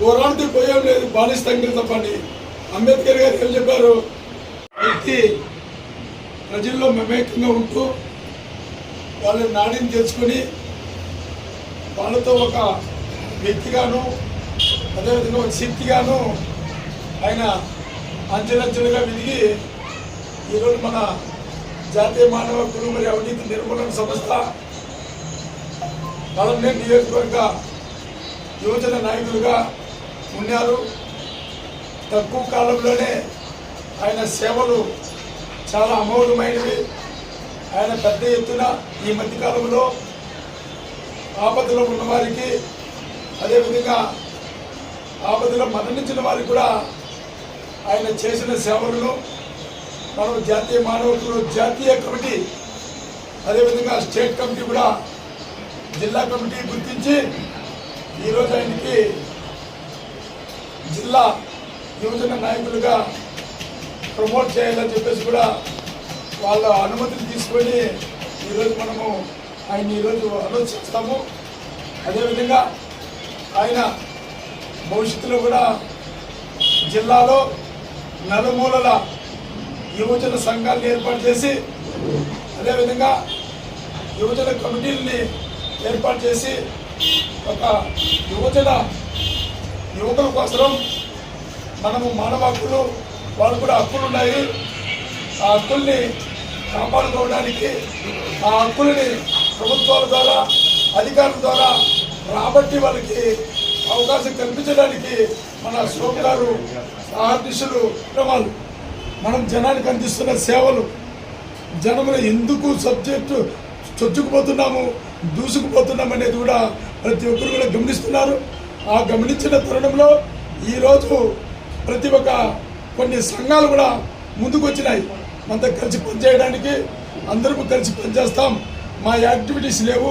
పోరాడితే పోయేం లేదు బాలిస్తాం తప్పని అంబేద్కర్ గారు ఏం చెప్పారు? వ్యక్తి ప్రజల్లో మమేకంగా ఉంటూ వాళ్ళని నాడిని తెచ్చుకొని వాళ్ళతో ఒక వ్యక్తిగాను అదేవిధంగా ఒక శక్తిగాను ఆయన అంచెలంచెలుగా విదిగి ఈరోజు మన జాతీయ మానవ హక్కులు మరియు అవినీతి నిర్మూలన సంస్థ పలమనేరు నియోజకవర్గ యువజన నాయకులుగా ఉన్నారు. తక్కువ కాలంలోనే ఆయన సేవలు చాలా అమోఘమైనవి ఆయన పెద్ద ఎత్తున ఈ మధ్య కాలంలో ఆపదలో ఉన్నవారికి అదేవిధంగా ఆపదలో మరణించిన వారికి కూడా ఆయన చేసిన సేవలను మనం జాతీయ మానవ జాతీయ కమిటీ అదేవిధంగా స్టేట్ కమిటీ కూడా జిల్లా కమిటీ గుర్తించి ఈరోజు ఆయనకి జిల్లా యువజన నాయకులుగా ప్రమోట్ చేయాలని చెప్పేసి కూడా వాళ్ళ అనుమతిని తీసుకొని ఈరోజు మనము ఆయన ఈరోజు ఆలోచిస్తాము. అదేవిధంగా ఆయన భవిష్యత్తులో కూడా జిల్లాలో నలుమూలల యువజన సంఘాలను ఏర్పాటు చేసి అదేవిధంగా యువజన కమిటీలని ఏర్పాటు చేసి ఒక యువజన యువకుల కోసం మనము మానవ హక్కులు వాళ్ళు కూడా హక్కులు ఉన్నాయి. ఆ హక్కుల్ని కాపాడుకోవడానికి ఆ హక్కుల్ని ప్రభుత్వాల ద్వారా అధికారుల ద్వారా రాబట్టి వాళ్ళకి అవకాశం కల్పించడానికి మన శోభ గారు ఆర్టిస్టులు క్రమాలు మనం జనానికి అందిస్తున్న సేవలు. జనములు ఎందుకు సబ్జెక్టు చొచ్చుకుపోతున్నాము? దూసుకుపోతున్నాం అనేది కూడా ప్రతి ఒక్కరు కూడా గమనిస్తున్నారు. ఆ గమనించిన తరుణంలో ఈరోజు ప్రతి ఒక్క కొన్ని సంఘాలు కూడా ముందుకు వచ్చినాయి మనతో కలిసి పనిచేయడానికి అందరూ కలిసి పనిచేస్తాం. మా యాక్టివిటీస్ లేవు.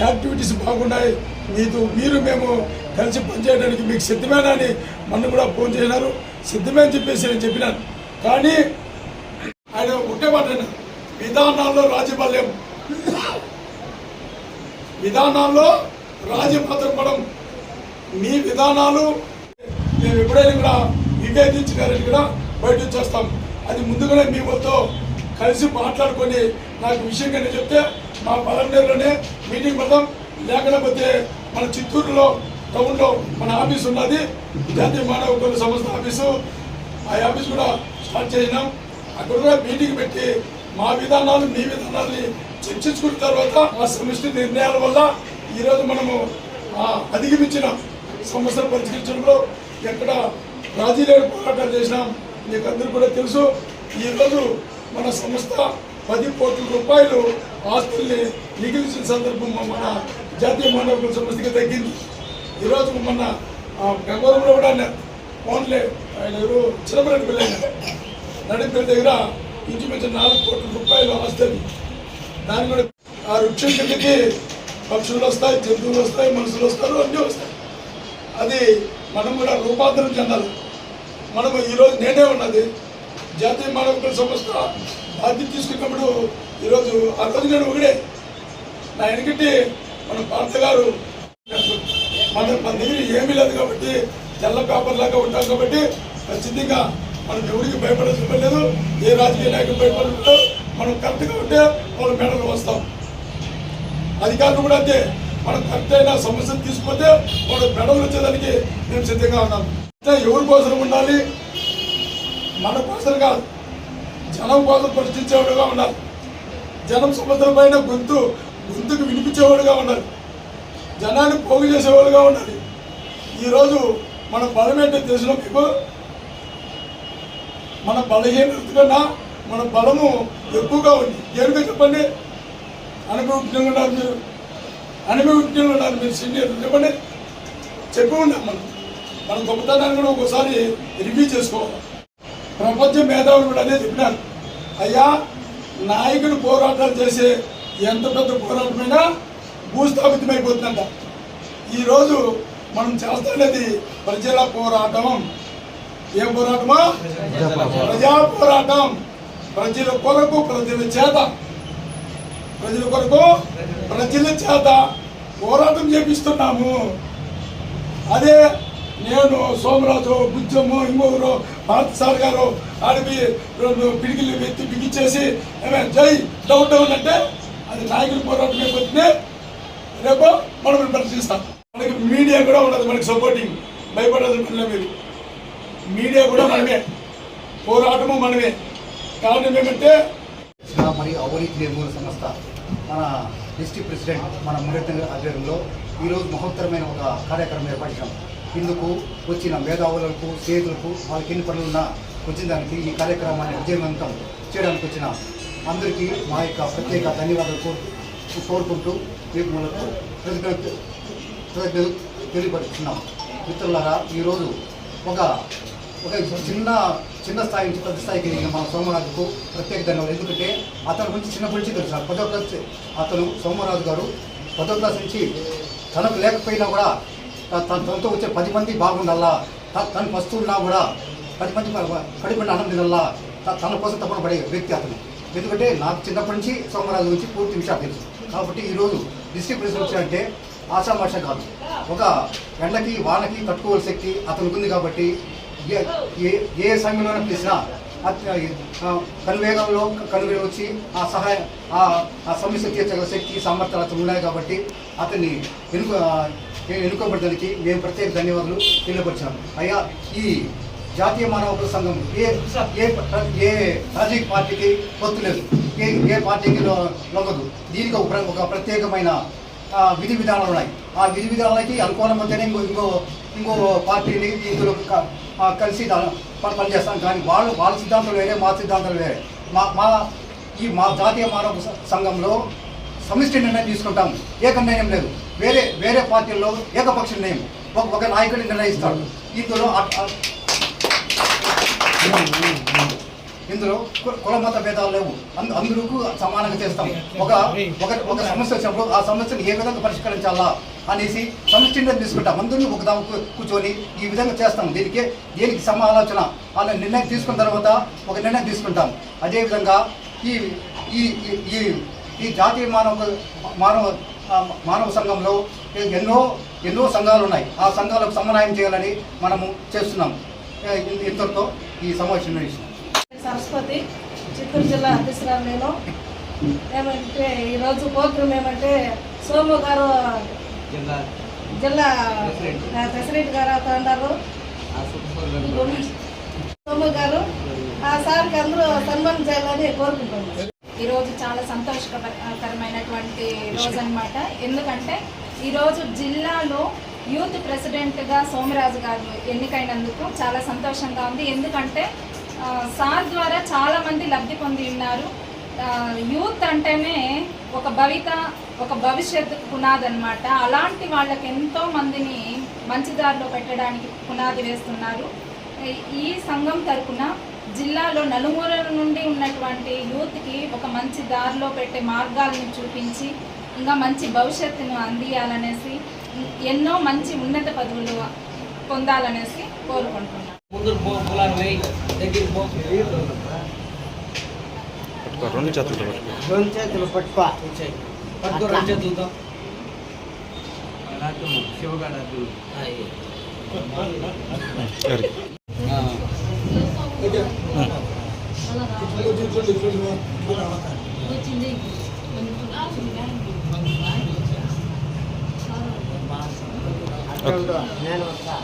యాక్టివిటీస్ బాగున్నాయి. మీతో మీరు మేము కలిసి పనిచేయడానికి మీకు సిద్ధమేనా అని కూడా ఫోన్ చేసినారు సిద్ధమే అని చెప్పేసి నేను చెప్పినాను. కానీ ఆయన ఒకటే మాట విధానాల్లో రాజబల్యం విధానాల్లో రాజీ మీ విధానాలు మేము ఎప్పుడైనా కూడా విభేదించినారని కూడా బయట వచ్చేస్తాం. అది ముందుగానే మీ వద్ద కలిసి మాట్లాడుకొని నాకు విషయంగా నేను చెప్తే మా పలంనేరులోనే మీటింగ్ పెడదాం. లేకపోతే మన చిత్తూరులో టౌన్లో మన ఆఫీస్ ఉన్నది. జాతీయ మానవ హక్కుల సంస్థ ఆఫీసు. ఆ ఆఫీస్ కూడా స్టార్ట్ చేసినాం. అక్కడ కూడా మీటింగ్ పెట్టి మా విధానాలు మీ విధానాన్ని చర్చించుకున్న తర్వాత ఆ సమిష్టి నిర్ణయాల వల్ల ఈరోజు మనము అధిగమించిన సమస్యలు పరిష్కరించడంలో ఎక్కడ రాజీ లేని పోరాటాలు చేసినాం మీకు అందరూ కూడా తెలుసు. ఈరోజు మన సంస్థ పది కోట్ల రూపాయలు ఆస్తుల్ని మిగిలిచిన సందర్భం మన జాతీయ మానవ సమస్యకి సంస్థకి తగ్గింది. ఈరోజు మొన్న ఆ, గంగవరంలో కూడా ఫోన్లే ఆయన ఎవరు చిన్నపరెడ్డి పిల్లలు. నడిపి దగ్గర ఇంచుమించు నాలుగు కోట్ల రూపాయలు ఆస్తుంది దాని కూడా ఆ వృక్షం కిందకి పక్షులు వస్తాయి జంతువులు వస్తాయి మనుషులు వస్తారు అన్నీ వస్తాయి. అది మనం కూడా రూపాంతరం చెందాలి. మనము ఈరోజు నేనే ఉన్నది. జాతీయ మానవ సంస్థ బాధ్యత తీసుకున్నప్పుడు ఈరోజు ఆ రోజు నేను ఒకడే. నా వెనకటి మన భారత గారు. మన మన దగ్గర ఏమీ లేదు కాబట్టి తెల్ల పేపర్ లాగా ఉంటాం కాబట్టి ఖచ్చితంగా మనం ఎవరికి భయపడాల్సిన లేదు. ఏ రాజకీయ నాయకులు భయపడలేదు మనం కరెక్ట్గా ఉంటే వాళ్ళ మెడలు వస్తాం. అధికారులు కూడా అంతే మనం కరెక్ట్ అయిన సమస్యను తీసుకుపోతే వాళ్ళు మెడలు వచ్చేదానికి మేము సిద్ధంగా ఉన్నాం. అంటే ఎవరి కోసం ఉండాలి? మన కోసం కాదు. జనం కోసం ప్రశ్నించేవాడుగా ఉండాలి. జనం సమస్యల పైన గొంతు గొంతుకు వినిపించేవాడుగా ఉండాలి. జనాన్ని పోగు చేసేవాళ్ళుగా ఉండాలి. ఈరోజు మన బలం దేశంలో తెలిసిన మీకు మన బలహీనత కన్నా మన బలము ఎక్కువగా ఉంది. ఏడుగా చెప్పండి? అనుభవజ్ఞంగా ఉన్నారు మీరు. అనుభవజ్ఞంగా ఉన్నారు మీరు సీనియర్లు చెప్పండి. చెప్పి ఉన్నాం మనం. మన గొప్పతనాన్ని కూడా ఒకసారి రివ్యూ చేసుకోవాలి. ప్రపంచ మేధావులు కూడా అదే చెప్పినారు. అయ్యా నాయకుడు పోరాటాలు చేసే ఎంత పెద్ద పోరాటమైనా భూస్థాపితమైపోతుందంట. ఈరోజు మనం చేస్తున్నది ప్రజల పోరాటం. ఏం పోరాటమా? ప్రజా పోరాటం ప్రజల కొరకు ప్రజల చేత. ప్రజల కొరకు ప్రజల చేత పోరాటం చేపిస్తున్నాము. అదే నేను సోమరాజు బుజ్జమ్మ ఇంకొకరు భారత సార్ గారు ఆడిపి రెండు పిడికిలు ఎత్తి బిగించేసి జై డౌన్ డౌన్ అంటే అది నాయకుల పోరాటం అయిపోతుంది. రేపు మనం పరిశీలిస్తాం మనకి మీడియా కూడా ఉండదు మనకి సపోర్టింగ్ భయపడదు మీరు మీడియా కూడా మనమే. పోరాటము మనమే. కారణం ఏమంటే మరియు అవినీతి నిర్మూలన సంస్థ మన డిస్ట్రిక్ట్ ప్రెసిడెంట్ మన మురళి ఆధ్వర్యంలో ఈరోజు మహోత్తరమైన ఒక కార్యక్రమం ఏర్పరిచాం. ఇందుకు వచ్చిన మేధావులకు స్నేహితులకు వాళ్ళకి ఎన్ని పనులు ఉన్నా వచ్చిన దానికి ఈ కార్యక్రమాన్ని విజయవంతం చేయడానికి వచ్చిన అందరికీ మా యొక్క ప్రత్యేక ధన్యవాదాలు కోరు కోరుకుంటూ మీకు మనకు కృతజ్ఞత తెలియపరుస్తున్నాం మిత్రులారా ఈరోజు ఒక ఒక చిన్న చిన్న స్థాయి నుంచి పెద్ద స్థాయికి ఎదిగిన మన సోమరాజుకు ప్రత్యేక ధన్యవాదాలు. ఎందుకంటే అతని గురించి చిన్నప్పటి నుంచి తెలుసు పదో క్లాస్ అతను సోమరాజు గారు పదో క్లాస్ నుంచి తనకు లేకపోయినా కూడా తన తనతో వచ్చే పది మంది బాగుండాలా? తన తను ఫస్ట్ ఉన్నా కూడా పది మంది కడిపడిన అన్నం తినాలా? త- తన కోసం తప్పన పడే వ్యక్తి అతను. ఎందుకంటే నాకు చిన్నప్పటి నుంచి సోమరాజు గురించి పూర్తి విషయాలు తెలుసు. కాబట్టి ఈరోజు డిస్ట్రిక్ట్ ప్రెసిడెంట్ వచ్చారంటే ఆశామాష కాదు. ఒక ఎండకి వానకి తట్టుకోవాల శక్తి అతనికి ఉంది కాబట్టి ఏ ఏ ఏ సమయంలోనే పిలిచినా కనువేగంలో వచ్చి ఆ సహాయ ఆ సమస్య తీర్చగల శక్తి సామర్థ్యాలు అతను ఉన్నాయి కాబట్టి అతన్ని ఎన్నుకో ఎన్నుకోబడడానికి మేము ప్రత్యేక ధన్యవాదాలు తెలియపరిచాము. అయ్యా ఈ జాతీయ మానవ హక్కుల సంఘం ఏ ఏ ఏ రాజకీయ పార్టీకి పొత్తు లేదు. ఏ ఏ పార్టీకి లొగదు లొంగదు. దీనికి ఒక ఒక ప్రత్యేకమైన విధి విధానాలు ఉన్నాయి. ఆ విధి విధానాలకి అనుకూలమైతేనే ఇంకో ఇంకో ఇంకో పార్టీని ఇందులో కలిసి పని ప- పనిచేస్తాం కానీ వాళ్ళు వాళ్ళ సిద్ధాంతాలు వేరే మా సిద్ధాంతాలు వేరే. మా మా ఈ మా జాతీయ మానవ సంఘంలో సమిష్టి నిర్ణయం తీసుకుంటాం. ఏక నిర్ణయం లేదు. వేరే వేరే పార్టీల్లో ఏకపక్ష నిర్ణయం. ఒక ఒక నాయకుడిని నిర్ణయిస్తాడు. ఇందులో ఇందులో కుల మత భేదాలు లేవు. అందరూ సమానంగా చేస్తాం. ఒక ఒక ఒక సమస్య వచ్చినప్పుడు ఆ సమస్యను ఏ విధంగా పరిష్కరించాలా అనేసి సమిష్టి తీసుకుంటాం. అందరినీ ఒక దాని కూర్చొని ఈ విధంగా చేస్తాం. దీనికి దీనికి సమాలోచన. అలా నిర్ణయం తీసుకున్న తర్వాత ఒక నిర్ణయం తీసుకుంటాం. అదేవిధంగా ఈ ఈ ఈ- ఈ జాతీయ మానవ మానవ మానవ సంఘంలో ఎన్నో ఎన్నో సంఘాలు ఉన్నాయి. ఆ సంఘాలకు సమన్వయం చేయాలని మనము చేస్తున్నాం. ఇంతటితో ఈ సమావేశం సరస్వతి చిత్తూరు జిల్లా అధ్యక్షురాలు నేను ఏమంటే ఈరోజు ప్రోగ్రాం ఏమంటే సోము గారు జిల్లా ప్రెసిడెంట్. గారు అవుతా ఉన్నారు. సోము గారు ఆ సార్కి అందరూ సన్మానం చేయాలని కోరుకుంటున్నాను ఈరోజు చాలా సంతోషకరమైనటువంటి రోజు అనమాట ఎందుకంటే ఈరోజు జిల్లాలో యూత్ ప్రెసిడెంట్గా సోమరాజు గారు ఎన్నికైనందుకు చాలా సంతోషంగా ఉంది. ఎందుకంటే సార్ ద్వారా చాలామంది లబ్ధి పొంది ఉన్నారు. యూత్ అంటేనే ఒక భవిత ఒక భవిష్యత్ పునాది అనమాట అలాంటి వాళ్ళకి ఎంతో మందిని మంచి దారిలో పెట్టడానికి పునాది వేస్తున్నారు. ఈ- ఈ సంఘం తరపున జిల్లాలో నలుమూలల నుండి ఉన్నటువంటి యూత్కి ఒక మంచి దారిలో పెట్టే మార్గాలను చూపించి ఇంకా మంచి భవిష్యత్తును అందియాలనేసి ఎన్నో మంచి ఉన్నత పదవులు పొందాలనేసి కోరుకుంటున్నాను ముందు పో పొలాన్ని వేయి దగ్గరికి పో. రెండు పట్టుకో. రెండు చేతులు పట్టుకో. పట్టుకో రెండు చేతులతో అయ్యి. వెరీ ఆ. ఓకే ఇట్లా ఇట్లా ఇట్లా ఇట్లా. అట్లా ఉండు. నేను వస్తా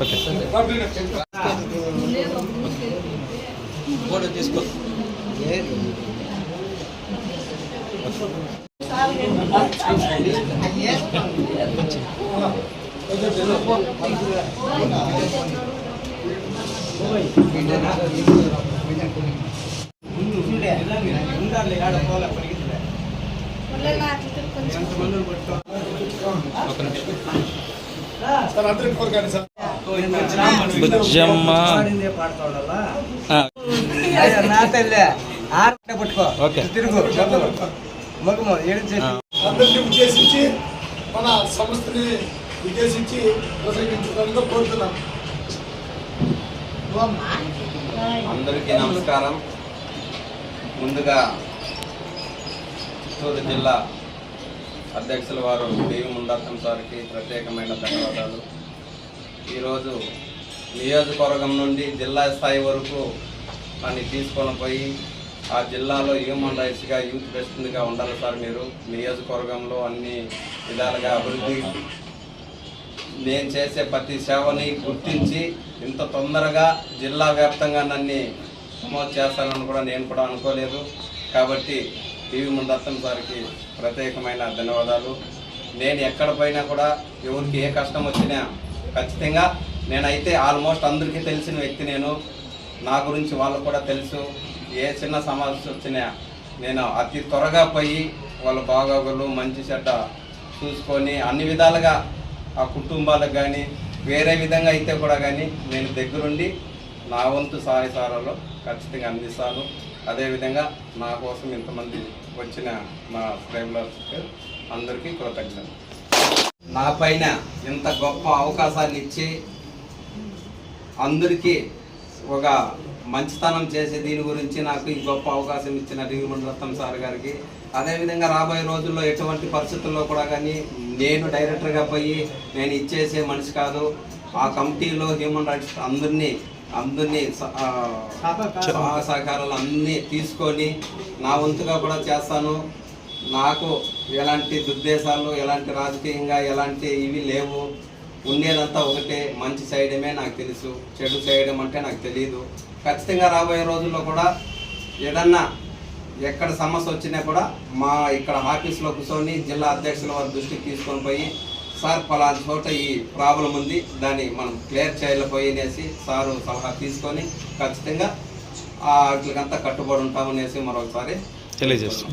ఓకే. తీసుకో. సార్ అందరికి కోరుకోండి సార్. బుజ్జమ్మ. ఆ, నా తల్లి ఆట పట్టుకో. తిరుగు. మగము అందరినీ ఉద్దేశించి మన సంస్థని ఉద్దేశించి కోరుతున్నాం. అందరికీ నమస్కారం. ముందుగా చిత్తూరు జిల్లా అధ్యక్షుల వారు దేవి ముందత్తం సార్కి ప్రత్యేకమైన ధన్యవాదాలు. ఈరోజు నియోజకవర్గం నుండి జిల్లా స్థాయి వరకు నన్ను తీసుకొని పోయి ఆ జిల్లాలో హ్యూమన్ రైట్స్గా యూత్ బెస్ట్గా ఉండాలి సార్ మీరు? నియోజకవర్గంలో అన్ని విధాలుగా అభివృద్ధి నేను చేసే ప్రతి సేవని గుర్తించి ఇంత తొందరగా జిల్లా వ్యాప్తంగా నన్ను ప్రమోట్ చేస్తానని కూడా నేను కూడా అనుకోలేదు. కాబట్టి టీవీ ముందత్తం సార్కి ప్రత్యేకమైన ధన్యవాదాలు. నేను ఎక్కడ పోయినా కూడా ఎవరికి ఏ కష్టం వచ్చినా ఖచ్చితంగా నేనైతే ఆల్మోస్ట్ అందరికీ తెలిసిన వ్యక్తి నేను. నా గురించి వాళ్ళకు కూడా తెలుసు. ఏ చిన్న సమస్య వచ్చినా నేను అతి త్వరగా పోయి వాళ్ళ బాగోగులు మంచి చెడ్డ చూసుకొని అన్ని విధాలుగా ఆ కుటుంబాలకు కానీ వేరే విధంగా అయితే కూడా కానీ నేను దగ్గరుండి నా వంతు సహాయ సహారాలు ఖచ్చితంగా అందిస్తాను. అదేవిధంగా నా కోసం ఇంతమంది వచ్చిన మా స్క్రైబర్స్కి అందరికీ కృతజ్ఞతలు. నా పైన ఇంత గొప్ప అవకాశాన్ని ఇచ్చి అందరికీ ఒక మంచితనం చేసే దీని గురించి నాకు ఈ గొప్ప అవకాశం ఇచ్చిన రింగుమండ రత్నం సార్ గారికి. అదేవిధంగా రాబోయే రోజుల్లో ఎటువంటి పరిస్థితుల్లో కూడా కానీ నేను డైరెక్టర్గా పోయి నేను ఇచ్చేసే మనిషి కాదు. ఆ కమిటీలో హ్యూమన్ రైట్స్ అందరినీ అందరినీ సహకారాలు అన్నీ తీసుకొని నా వంతుగా కూడా చేస్తాను. నాకు ఎలాంటి దుర్దేశాలు ఎలాంటి రాజకీయంగా ఎలాంటి ఇవి లేవు. ఉండేదంతా ఒకటే మంచి చేయడమే నాకు తెలుసు చెడు చేయడం అంటే నాకు తెలియదు ఖచ్చితంగా రాబోయే రోజుల్లో కూడా ఏదన్నా ఎక్కడ సమస్య వచ్చినా కూడా మా ఇక్కడ ఆఫీస్లో కూర్చొని జిల్లా అధ్యక్షుల వారి దృష్టికి తీసుకొని పోయి సార్ పలానా చోట ఈ ప్రాబ్లం ఉంది దాన్ని మనం క్లియర్ చేయలేకపోయి అనేసి సారు సలహా తీసుకొని ఖచ్చితంగా ఆ వాటికంతా కట్టుబడి ఉంటామనేసి మరొకసారి తెలియజేస్తాం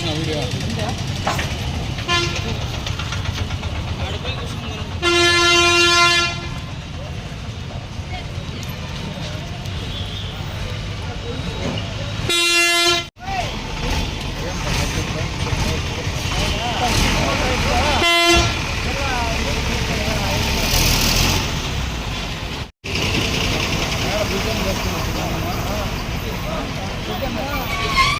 잘 어울려. 근데요?